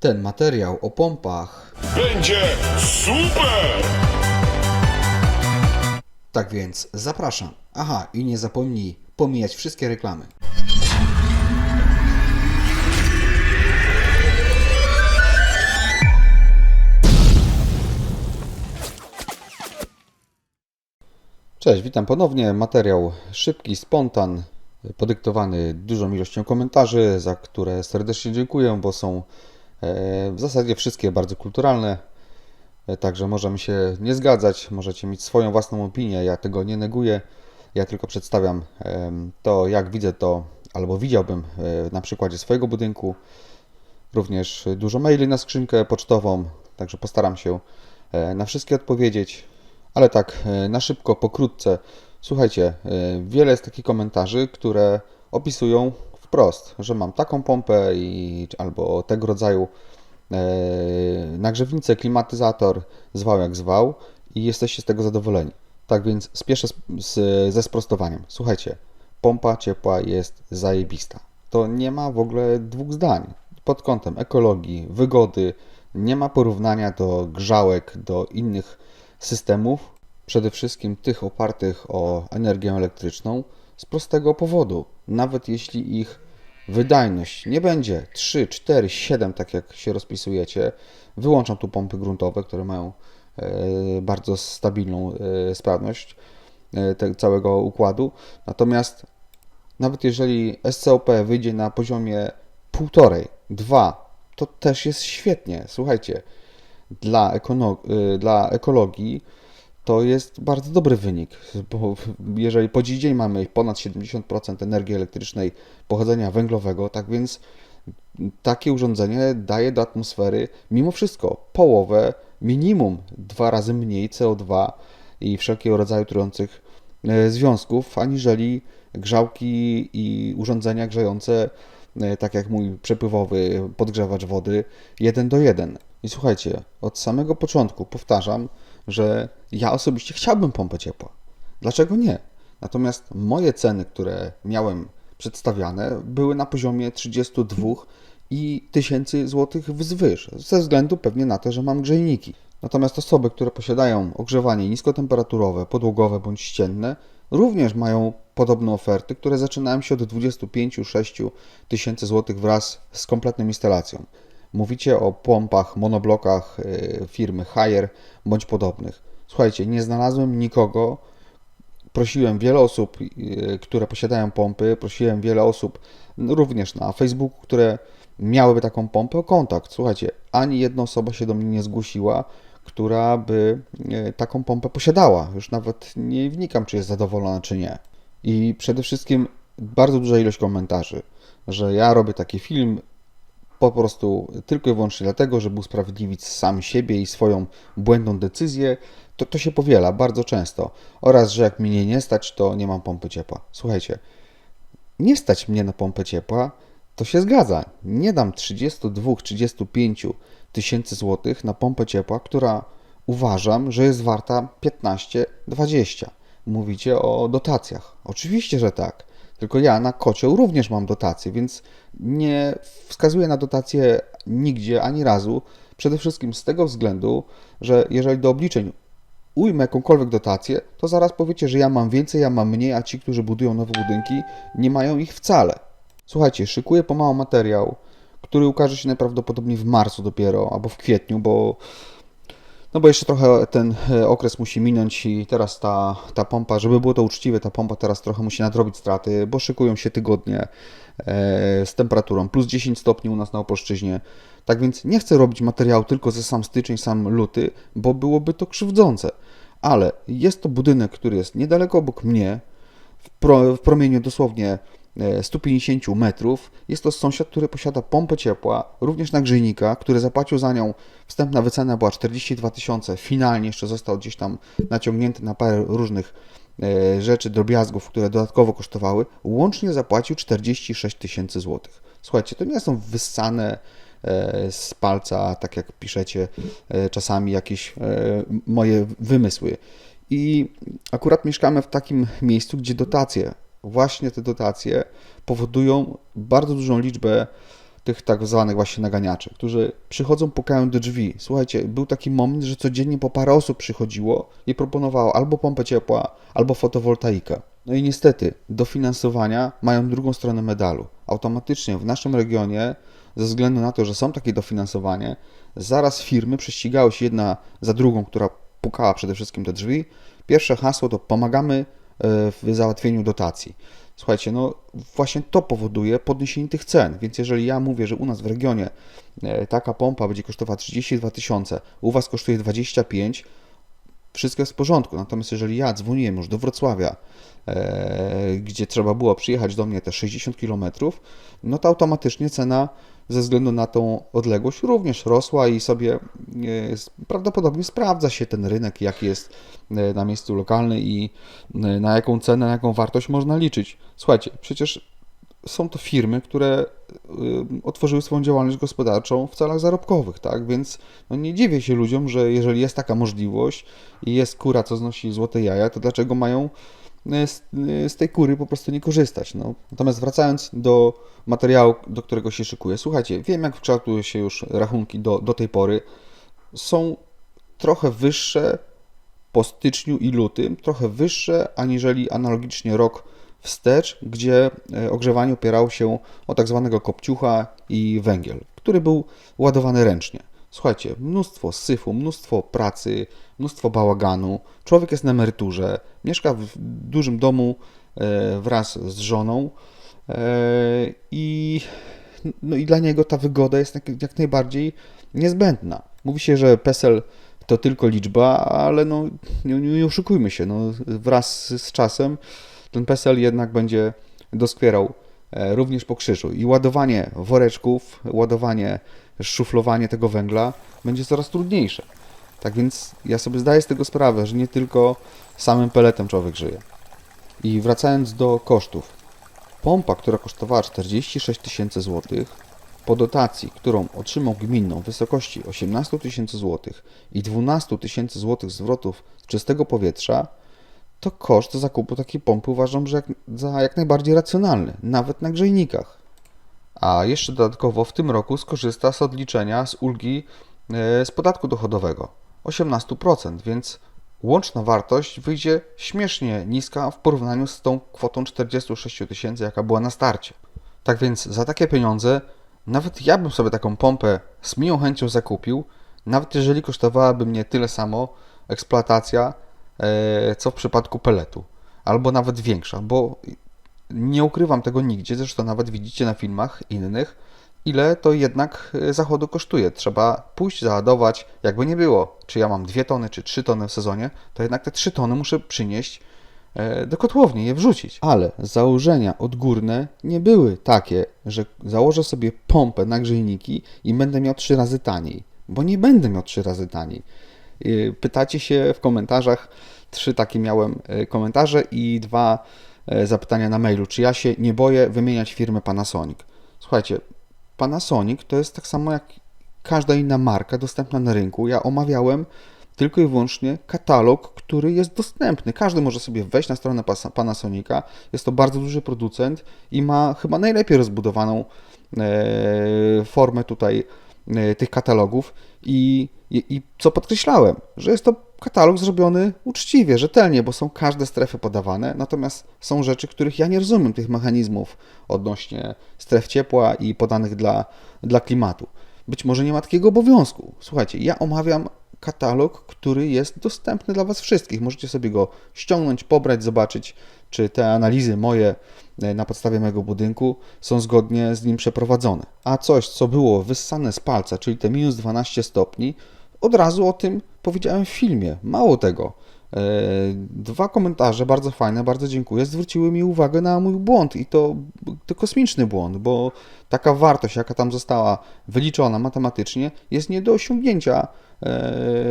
Ten materiał o pompach. Będzie super! Tak więc zapraszam. Aha, i nie zapomnij pomijać wszystkie reklamy. Cześć, witam ponownie. Materiał szybki, spontan, podyktowany dużą ilością komentarzy, za które serdecznie dziękuję, bo są w zasadzie wszystkie bardzo kulturalne. E, Także możemy się nie zgadzać, możecie mieć swoją własną opinię, ja tego nie neguję. Ja tylko przedstawiam to, jak widzę to, albo widziałbym e, na przykładzie swojego budynku. Również dużo maili na skrzynkę pocztową, także postaram się e, na wszystkie odpowiedzieć. Ale tak, e, na szybko, pokrótce. Słuchajcie, e, wiele jest takich komentarzy, które opisują wprost, że mam taką pompę i, albo tego rodzaju e, nagrzewnicę, klimatyzator, zwał jak zwał i jesteście z tego zadowoleni. Tak więc spieszę z, z, ze sprostowaniem. Słuchajcie, pompa ciepła jest zajebista. To nie ma w ogóle dwóch zdań. Pod kątem ekologii, wygody, nie ma porównania do grzałek, do innych systemów, przede wszystkim tych opartych o energię elektryczną, z prostego powodu. Nawet jeśli ich wydajność nie będzie 3, 4, 7, tak jak się rozpisujecie, wyłączam tu pompy gruntowe, które mają e, bardzo stabilną e, sprawność e, te, całego układu. Natomiast nawet jeżeli SCOP wyjdzie na poziomie 1,5, 2, to też jest świetnie. Słuchajcie, dla, dla ekologii to jest bardzo dobry wynik, bo jeżeli po dziś dzień mamy ponad 70% energii elektrycznej pochodzenia węglowego, tak więc takie urządzenie daje do atmosfery mimo wszystko połowę, minimum dwa razy mniej CO2 i wszelkiego rodzaju trujących e, związków, aniżeli grzałki i urządzenia grzejące, e, tak jak mój przepływowy podgrzewacz wody, 1 do 1. I słuchajcie, od samego początku powtarzam, że ja osobiście chciałbym pompę ciepła. Dlaczego nie? Natomiast moje ceny, które miałem przedstawiane, były na poziomie 32 i tysięcy złotych wzwyż, ze względu pewnie na to, że mam grzejniki. Natomiast osoby, które posiadają ogrzewanie niskotemperaturowe, podłogowe bądź ścienne, również mają podobne oferty, które zaczynają się od 25-6 tysięcy złotych wraz z kompletną instalacją. Mówicie o pompach, monoblokach y, firmy Haier bądź podobnych. Słuchajcie, nie znalazłem nikogo, prosiłem wiele osób, y, które posiadają pompy, prosiłem wiele osób również na Facebooku, które miałyby taką pompę o kontakt. Słuchajcie, ani jedna osoba się do mnie nie zgłosiła, która by y, taką pompę posiadała. Już nawet nie wnikam, czy jest zadowolona, czy nie. I przede wszystkim bardzo duża ilość komentarzy, że ja robię taki film po prostu tylko i wyłącznie dlatego, żeby usprawiedliwić sam siebie i swoją błędną decyzję, to, to się powiela bardzo często. Oraz, że jak mnie nie stać, to nie mam pompy ciepła. Słuchajcie, nie stać mnie na pompę ciepła, to się zgadza. Nie dam 32-35 tysięcy złotych na pompę ciepła, która uważam, że jest warta 15-20. Mówicie o dotacjach. Oczywiście, że tak. Tylko ja na kocioł również mam dotacje, więc nie wskazuję na dotacje nigdzie ani razu. Przede wszystkim z tego względu, że jeżeli do obliczeń ujmę jakąkolwiek dotację, to zaraz powiecie, że ja mam więcej, ja mam mniej, a ci, którzy budują nowe budynki, nie mają ich wcale. Słuchajcie, szykuję pomału materiał, który ukaże się najprawdopodobniej w marcu dopiero, albo w kwietniu, bo no bo jeszcze trochę ten e, okres musi minąć i teraz ta, ta pompa, żeby było to uczciwe, ta pompa teraz trochę musi nadrobić straty, bo szykują się tygodnie e, z temperaturą plus 10 stopni u nas na Opolszczyźnie. Tak więc nie chcę robić materiału tylko ze sam styczeń, sam luty, bo byłoby to krzywdzące. Ale jest to budynek, który jest niedaleko obok mnie, w, pro, w promieniu dosłownie 150 metrów. Jest to sąsiad, który posiada pompę ciepła, również nagrzejnika, który zapłacił za nią, wstępna wycena była 42 tysiące, finalnie jeszcze został gdzieś tam naciągnięty na parę różnych e, rzeczy, drobiazgów, które dodatkowo kosztowały. Łącznie zapłacił 46 tysięcy złotych. Słuchajcie, to nie są wyssane e, z palca, tak jak piszecie e, czasami jakieś moje wymysły. I akurat mieszkamy w takim miejscu, gdzie dotacje, właśnie te dotacje powodują bardzo dużą liczbę tych tak zwanych właśnie naganiaczy, którzy przychodzą, pukają do drzwi. Słuchajcie, był taki moment, że codziennie po parę osób przychodziło i proponowało albo pompę ciepła, albo fotowoltaikę. No i niestety, dofinansowania mają drugą stronę medalu. Automatycznie w naszym regionie, ze względu na to, że są takie dofinansowanie, zaraz firmy prześcigały się jedna za drugą, która pukała przede wszystkim te drzwi. Pierwsze hasło to pomagamy w załatwieniu dotacji. Słuchajcie, no właśnie to powoduje podniesienie tych cen, więc jeżeli ja mówię, że u nas w regionie e, taka pompa będzie kosztowała 32 tysiące, u Was kosztuje 25, wszystko jest w porządku. Natomiast jeżeli ja dzwoniłem już do Wrocławia, e, gdzie trzeba było przyjechać do mnie te 60 km, no to automatycznie cena ze względu na tą odległość również rosła i sobie e, prawdopodobnie sprawdza się ten rynek, jaki jest e, na miejscu lokalny i e, na jaką cenę, na jaką wartość można liczyć. Słuchajcie, przecież są to firmy, które otworzyły swoją działalność gospodarczą w celach zarobkowych, tak? Więc no nie dziwię się ludziom, że jeżeli jest taka możliwość i jest kura, co znosi złote jaja, to dlaczego mają z, y, z tej kury po prostu nie korzystać? No. Natomiast wracając do materiału, do którego się szykuję, słuchajcie, wiem jak kształtują się już rachunki do, do tej pory. Są trochę wyższe po styczniu i lutym, trochę wyższe aniżeli analogicznie rok wstecz, gdzie e, ogrzewanie opierało się o tak zwanego kopciucha i węgiel, który był ładowany ręcznie. Słuchajcie, mnóstwo syfu, mnóstwo pracy, mnóstwo bałaganu. Człowiek jest na emeryturze, mieszka w dużym domu e, wraz z żoną e, i, no i dla niego ta wygoda jest jak, najbardziej niezbędna. Mówi się, że PESEL to tylko liczba, ale no, nie, nie oszukujmy się, no, wraz z, z czasem ten PESEL jednak będzie doskwierał e, również po krzyżu i ładowanie woreczków, ładowanie, szuflowanie tego węgla będzie coraz trudniejsze. Tak więc ja sobie zdaję z tego sprawę, że nie tylko samym peletem człowiek żyje. I wracając do kosztów. Pompa, która kosztowała 46 tysięcy złotych, po dotacji, którą otrzymał gminną w wysokości 18 tysięcy złotych i 12 tysięcy złotych zwrotów z czystego powietrza, to koszt zakupu takiej pompy uważam, że jak, za jak najbardziej racjonalny, nawet na grzejnikach. A jeszcze dodatkowo w tym roku skorzysta z odliczenia z ulgi e, z podatku dochodowego 18%, więc łączna wartość wyjdzie śmiesznie niska w porównaniu z tą kwotą 46 tysięcy, jaka była na starcie. Tak więc za takie pieniądze nawet ja bym sobie taką pompę z miłą chęcią zakupił, nawet jeżeli kosztowałaby mnie tyle samo eksploatacja, e, co w przypadku peletu, albo nawet większa, bo nie ukrywam tego nigdzie, zresztą nawet widzicie na filmach innych, ile to jednak e, zachodu kosztuje. Trzeba pójść, załadować, jakby nie było, czy ja mam 2 tony, czy 3 tony w sezonie, to jednak te 3 tony muszę przynieść e, do kotłowni, je wrzucić. Ale założenia odgórne nie były takie, że założę sobie pompę na grzejniki i będę miał 3 razy taniej, bo nie będę miał 3 razy taniej. Y, Pytacie się w komentarzach, trzy takie miałem komentarze i dwa zapytania na mailu, czy ja się nie boję wymieniać firmy Panasonic. Słuchajcie, Panasonic to jest tak samo jak każda inna marka dostępna na rynku. Ja omawiałem tylko i wyłącznie katalog, który jest dostępny. Każdy może sobie wejść na stronę Panasonica. Jest to bardzo duży producent i ma chyba najlepiej rozbudowaną e, formę tutaj e, tych katalogów. I, i, I co podkreślałem, że jest to katalog zrobiony uczciwie, rzetelnie, bo są każde strefy podawane, natomiast są rzeczy, których ja nie rozumiem, tych mechanizmów odnośnie stref ciepła i podanych dla, dla klimatu. Być może nie ma takiego obowiązku. Słuchajcie, ja omawiam katalog, który jest dostępny dla Was wszystkich. Możecie sobie go ściągnąć, pobrać, zobaczyć, czy te analizy moje e, na podstawie mojego budynku są zgodnie z nim przeprowadzone. A coś, co było wyssane z palca, czyli te minus 12 stopni, od razu o tym powiedziałem w filmie. Mało tego, e, dwa komentarze, bardzo fajne, bardzo dziękuję, zwróciły mi uwagę na mój błąd i to, to kosmiczny błąd, bo taka wartość, jaka tam została wyliczona matematycznie, jest nie do osiągnięcia e,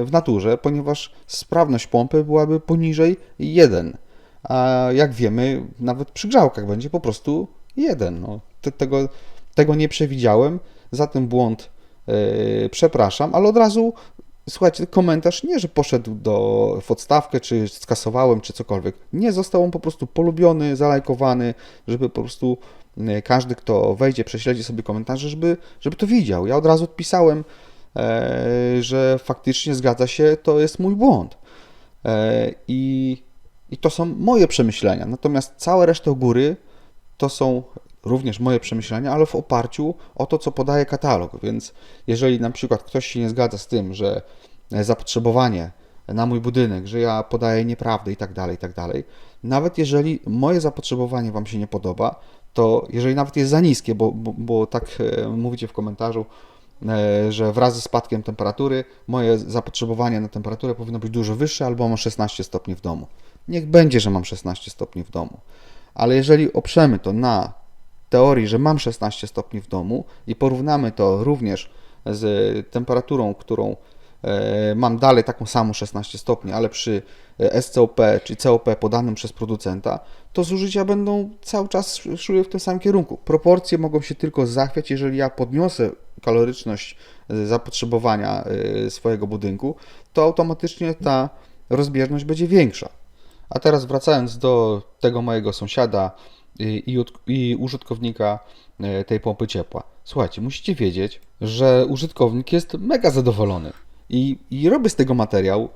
w naturze, ponieważ sprawność pompy byłaby poniżej 1. A jak wiemy, nawet przy grzałkach będzie po prostu 1. No, te, tego, tego nie przewidziałem, za ten błąd e, przepraszam, ale od razu słuchajcie, komentarz nie, że poszedł do, w odstawkę, czy skasowałem, czy cokolwiek. Nie, został on po prostu polubiony, zalajkowany, żeby po prostu y, każdy, kto wejdzie, prześledzi sobie komentarze, żeby, żeby to widział. Ja od razu odpisałem, e, że faktycznie zgadza się, to jest mój błąd. E, I, I to są moje przemyślenia. Natomiast całe resztę góry to są również moje przemyślenia, ale w oparciu o to, co podaje katalog. Więc jeżeli na przykład ktoś się nie zgadza z tym, że zapotrzebowanie na mój budynek, że ja podaję nieprawdę i tak dalej, i tak dalej, nawet jeżeli moje zapotrzebowanie Wam się nie podoba, to jeżeli nawet jest za niskie, bo, bo, bo tak e, mówicie w komentarzu, e, że wraz ze spadkiem temperatury moje zapotrzebowanie na temperaturę powinno być dużo wyższe, albo mam 16 stopni w domu. Niech będzie, że mam 16 stopni w domu. Ale jeżeli oprzemy to na teorii, że mam 16 stopni w domu i porównamy to również z temperaturą, którą e, mam dalej taką samą 16 stopni, ale przy e, SCOP czy COP podanym przez producenta, to zużycia będą cały czas szły w tym samym kierunku. Proporcje mogą się tylko zachwiać, jeżeli ja podniosę kaloryczność e, zapotrzebowania swojego budynku, to automatycznie ta rozbieżność będzie większa. A teraz wracając do tego mojego sąsiada i, i, użytkownika e, tej pompy ciepła. Słuchajcie, musicie wiedzieć, że użytkownik jest mega zadowolony i, i z tego materiał,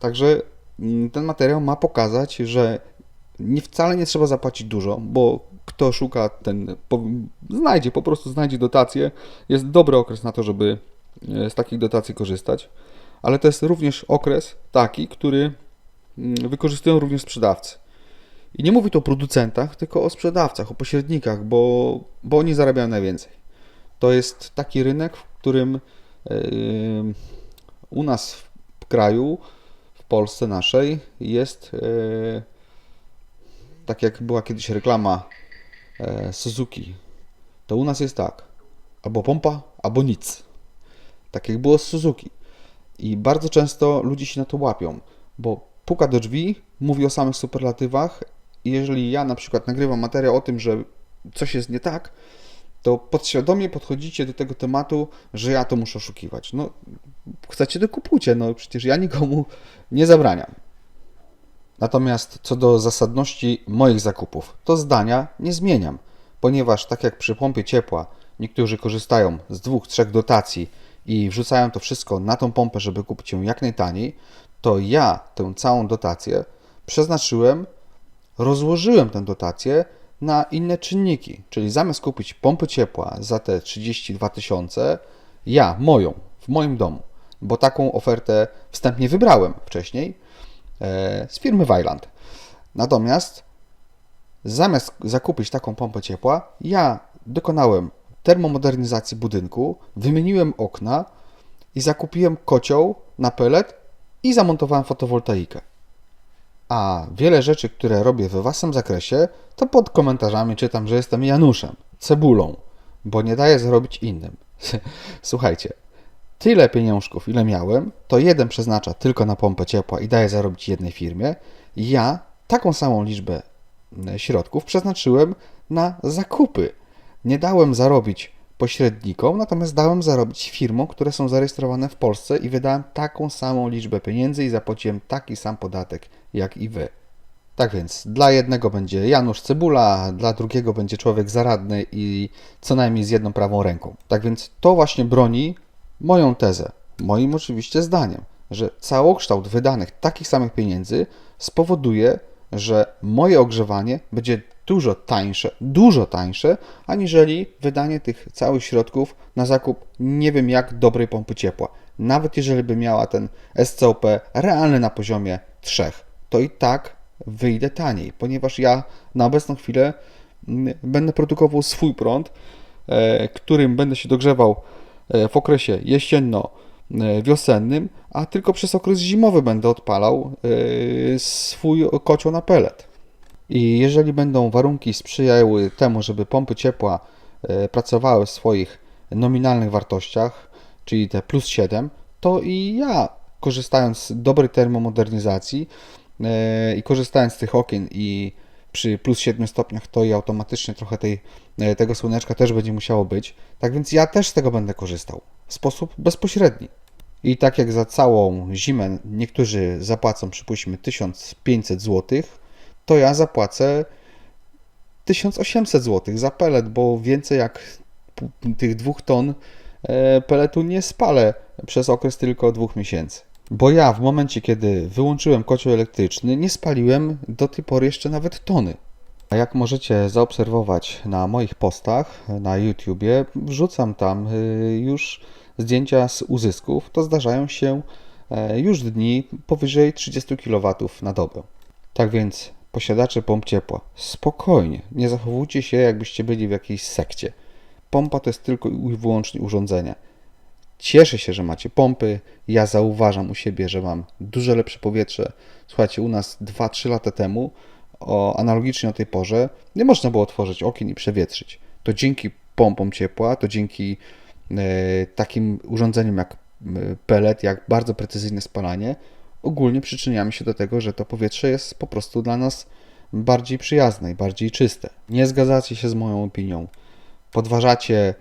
także mm, ten materiał ma pokazać, że nie wcale nie trzeba zapłacić dużo, bo kto szuka, ten po, znajdzie, po prostu znajdzie dotację. Jest dobry okres na to, żeby e, z takich dotacji korzystać, ale to jest również okres taki, który mm, wykorzystują również sprzedawcy. I nie mówię tu o producentach, tylko o sprzedawcach, o pośrednikach, bo, bo oni zarabiają najwięcej. To jest taki rynek, w którym yy, u nas w kraju, w Polsce naszej, jest yy, tak jak była kiedyś reklama e, Suzuki. To u nas jest tak: albo pompa, albo nic. Tak jak było z Suzuki. I bardzo często ludzie się na to łapią, bo puka do drzwi, mówi o samych superlatywach jeżeli ja na przykład nagrywam materiał o tym, że coś jest nie tak, to podświadomie podchodzicie do tego tematu, że ja to muszę oszukiwać. No, chcecie, to kupujcie, no przecież ja nikomu nie zabraniam. Natomiast co do zasadności moich zakupów, to zdania nie zmieniam, ponieważ tak jak przy pompie ciepła niektórzy korzystają z dwóch, trzech dotacji i wrzucają to wszystko na tą pompę, żeby kupić ją jak najtaniej, to ja tę całą dotację przeznaczyłem, rozłożyłem tę dotację na inne czynniki, czyli zamiast kupić pompy ciepła za te 32 tysiące, ja moją, w moim domu, bo taką ofertę wstępnie wybrałem wcześniej, e, z firmy Weiland. Natomiast zamiast zakupić taką pompę ciepła, ja dokonałem termomodernizacji budynku, wymieniłem okna i zakupiłem kocioł na pelet i zamontowałem fotowoltaikę. A wiele rzeczy, które robię we własnym zakresie, to pod komentarzami czytam, że jestem Januszem, cebulą, bo nie daję zrobić innym. Słuchajcie, tyle pieniążków, ile miałem, to jeden przeznacza tylko na pompę ciepła i daje zarobić jednej firmie. Ja taką samą liczbę e, środków przeznaczyłem na zakupy. Nie dałem zarobić pośrednikom, natomiast dałem zarobić firmom, które są zarejestrowane w Polsce i wydałem taką samą liczbę pieniędzy i zapłaciłem taki sam podatek jak i wy. Tak więc dla jednego będzie Janusz Cebula, dla drugiego będzie człowiek zaradny i co najmniej z jedną prawą ręką. Tak więc to właśnie broni moją tezę, moim oczywiście zdaniem, że całokształt wydanych takich samych pieniędzy spowoduje, że moje ogrzewanie będzie dużo tańsze, dużo tańsze, aniżeli wydanie tych całych środków na zakup nie wiem jak dobrej pompy ciepła. Nawet jeżeli by miała ten SCOP realny na poziomie 3, to i tak wyjdę taniej, ponieważ ja na obecną chwilę mm, będę produkował swój prąd, e, którym będę się dogrzewał e, w okresie jesienno-wiosennym, a tylko przez okres zimowy będę odpalał e, swój kocioł na pelet. I jeżeli będą warunki sprzyjały temu, żeby pompy ciepła e, pracowały w swoich nominalnych wartościach, czyli te plus 7, to i ja, korzystając z dobrej termomodernizacji e, i korzystając z tych okien i przy plus 7 stopniach, to i automatycznie trochę tej, e, tego słoneczka też będzie musiało być. Tak więc ja też z tego będę korzystał w sposób bezpośredni. I tak jak za całą zimę niektórzy zapłacą, przypuśćmy, 1500 zł, to ja zapłacę 1800 zł za pelet, bo więcej jak tych dwóch ton e, peletu nie spalę przez okres tylko dwóch miesięcy. Bo ja w momencie, kiedy wyłączyłem kocioł elektryczny, nie spaliłem do tej pory jeszcze nawet tony. A jak możecie zaobserwować na moich postach na YouTubie, wrzucam tam y, już zdjęcia z uzysków. To zdarzają się e, już dni powyżej 30 kW na dobę. Tak więc posiadacze pomp ciepła, spokojnie, nie zachowujcie się jakbyście byli w jakiejś sekcie. Pompa to jest tylko i wyłącznie urządzenie. Cieszę się, że macie pompy. Ja zauważam u siebie, że mam dużo lepsze powietrze. Słuchajcie, u nas 2-3 lata temu, o, analogicznie o tej porze, nie można było otworzyć okien i przewietrzyć. To dzięki pompom ciepła, to dzięki e, takim urządzeniom jak pelet, jak bardzo precyzyjne spalanie, ogólnie przyczyniamy się do tego, że to powietrze jest po prostu dla nas bardziej przyjazne i bardziej czyste. Nie zgadzacie się z moją opinią, podważacie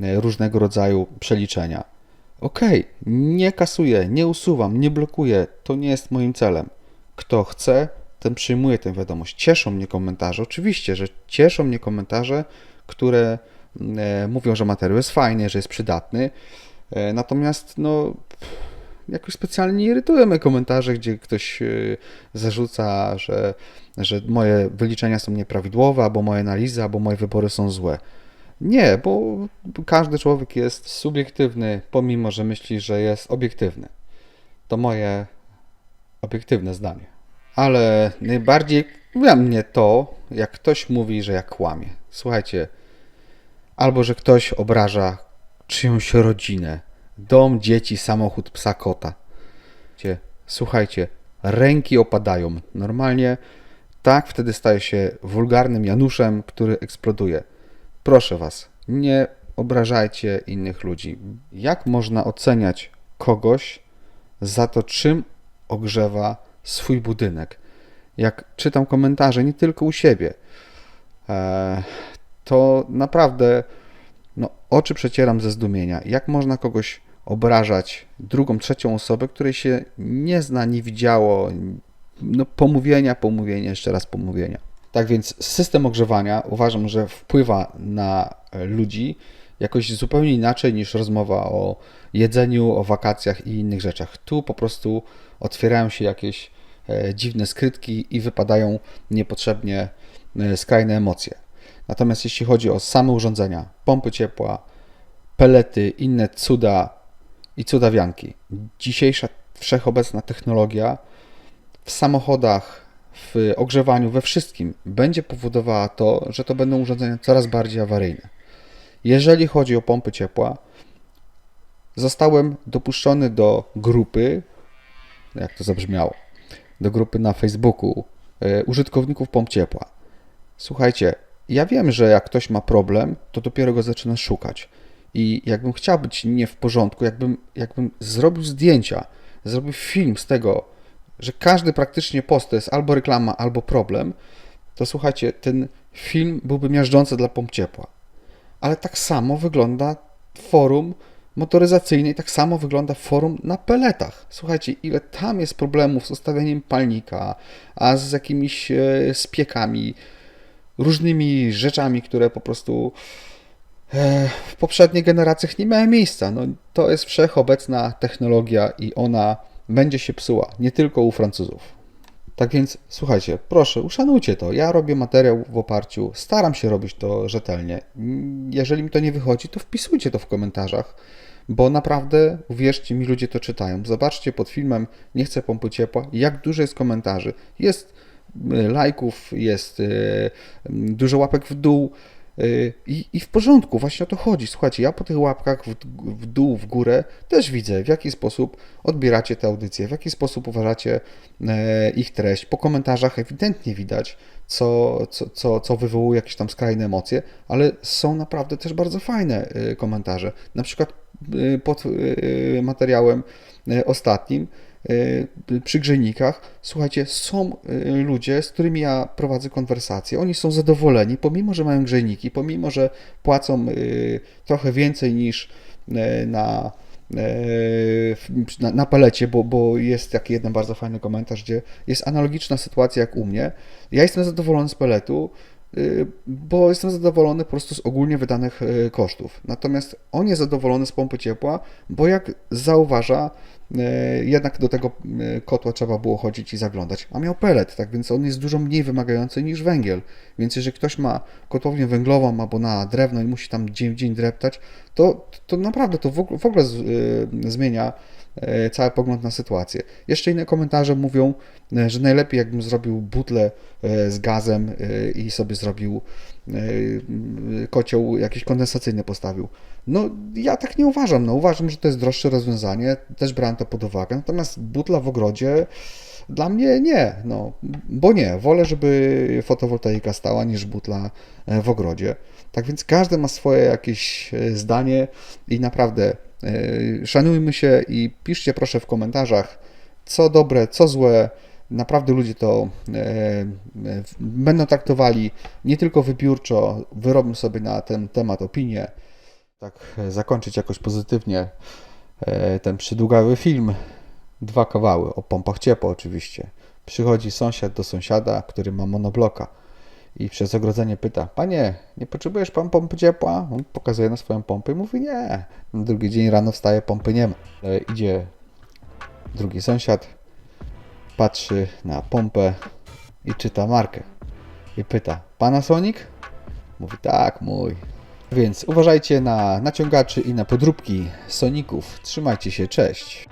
e, różnego rodzaju przeliczenia. Okej, nie kasuję, nie usuwam, nie blokuję, to nie jest moim celem. Kto chce, ten przyjmuje tę wiadomość. Cieszą mnie komentarze, oczywiście, że cieszą mnie komentarze, które e, mówią, że materiał jest fajny, że jest przydatny. E, natomiast no, jakoś specjalnie nie irytują mnie komentarze, gdzie ktoś e, zarzuca, że, że moje wyliczenia są nieprawidłowe, albo moje analizy, albo moje wybory są złe. Nie, bo każdy człowiek jest subiektywny, pomimo że myśli, że jest obiektywny. To moje obiektywne zdanie. Ale najbardziej wkurwia mnie to, jak ktoś mówi, że ja kłamie. Słuchajcie, albo że ktoś obraża czyjąś rodzinę, dom, dzieci, samochód, psa, kota. Słuchajcie, ręki opadają. Normalnie tak wtedy staje się wulgarnym Januszem, który eksploduje. Proszę Was, nie obrażajcie innych ludzi. Jak można oceniać kogoś za to, czym ogrzewa swój budynek? Jak czytam komentarze, nie tylko u siebie, e, to naprawdę no, oczy przecieram ze zdumienia. Jak można kogoś obrażać drugą, trzecią osobę, której się nie zna, nie widziało, no, pomówienia, pomówienia, jeszcze raz pomówienia. Tak więc system ogrzewania uważam, że wpływa na ludzi jakoś zupełnie inaczej niż rozmowa o jedzeniu, o wakacjach i innych rzeczach. Tu po prostu otwierają się jakieś e, dziwne skrytki i wypadają niepotrzebnie e, skrajne emocje. Natomiast jeśli chodzi o same urządzenia, pompy ciepła, pelety, inne cuda i cudawianki, dzisiejsza wszechobecna technologia w samochodach, w ogrzewaniu, we wszystkim będzie powodowała to, że to będą urządzenia coraz bardziej awaryjne. Jeżeli chodzi o pompy ciepła, zostałem dopuszczony do grupy, jak to zabrzmiało, do grupy na Facebooku e, użytkowników pomp ciepła. Słuchajcie, ja wiem, że jak ktoś ma problem, to dopiero go zaczyna szukać. I jakbym chciał być nie w porządku, jakbym, jakbym zrobił zdjęcia, zrobił film z tego, że każdy praktycznie post to jest albo reklama, albo problem, to słuchajcie, ten film byłby miażdżący dla pomp ciepła. Ale tak samo wygląda forum motoryzacyjne i tak samo wygląda forum na peletach. Słuchajcie, ile tam jest problemów z ustawieniem palnika, a z jakimiś e, spiekami, różnymi rzeczami, które po prostu e, w poprzednich generacjach nie miały miejsca. No, to jest wszechobecna technologia i ona będzie się psuła, nie tylko u Francuzów. Tak więc słuchajcie, proszę, uszanujcie to. Ja robię materiał w oparciu, staram się robić to rzetelnie. Jeżeli mi to nie wychodzi, to wpisujcie to w komentarzach, bo naprawdę, uwierzcie mi, ludzie to czytają. Zobaczcie pod filmem Nie chcę pompy ciepła, jak dużo jest komentarzy. Jest lajków, jest y, dużo łapek w dół. y, I, I w porządku, właśnie o to chodzi. Słuchajcie, ja po tych łapkach w, w dół, w górę też widzę, w jaki sposób odbieracie te audycje, w jaki sposób uważacie e, ich treść. Po komentarzach ewidentnie widać, co, co, co, co wywołuje jakieś tam skrajne emocje, ale są naprawdę też bardzo fajne e, komentarze. Na przykład e, pod materiałem ostatnim przy grzejnikach, słuchajcie, są e, ludzie, z którymi ja prowadzę konwersacje. Oni są zadowoleni, pomimo, że mają grzejniki, pomimo, że płacą e, trochę więcej niż na, na, na palecie, bo, bo jest taki jeden bardzo fajny komentarz, gdzie jest analogiczna sytuacja jak u mnie. Ja jestem zadowolony z peletu, y, bo jestem zadowolony po prostu z ogólnie wydanych y, kosztów. Natomiast on jest zadowolony z pompy ciepła, bo jak zauważa, y, jednak do tego y, kotła trzeba było chodzić i zaglądać, a miał pelet, tak więc on jest dużo mniej wymagający niż węgiel. Więc jeżeli ktoś ma kotłownię węglową albo na drewno i musi tam dzień w dzień dreptać, to, to naprawdę to w ogóle, w ogóle z, y, zmienia cały pogląd na sytuację. Jeszcze inne komentarze mówią, e, że najlepiej jakbym zrobił butlę e, z gazem e, i sobie zrobił e, kocioł jakiś kondensacyjny postawił. No ja tak nie uważam. No, uważam, że to jest droższe rozwiązanie. Też brałem to pod uwagę. Natomiast butla w ogrodzie dla mnie nie, no, bo nie. Wolę, żeby fotowoltaika stała niż butla e, w ogrodzie. Tak więc każdy ma swoje jakieś e, zdanie i naprawdę e, szanujmy się i piszcie proszę w komentarzach, co dobre, co złe. Naprawdę ludzie to e, e, będą traktowali nie tylko wybiórczo, wyrobią sobie na ten temat opinię. Tak, e, zakończyć jakoś pozytywnie e, ten przydługawy film. Dwa kawały, o pompach ciepła oczywiście. Przychodzi sąsiad do sąsiada, który ma monobloka i przez ogrodzenie pyta, panie, nie potrzebujesz pan pompy ciepła? On pokazuje na swoją pompę i mówi, nie. Na drugi dzień rano wstaje, pompy nie ma. E, idzie drugi sąsiad, patrzy na pompę i czyta markę. I pyta, Panasonic? Mówi, tak, mój. Więc uważajcie na naciągaczy i na podróbki Soników. Trzymajcie się, cześć.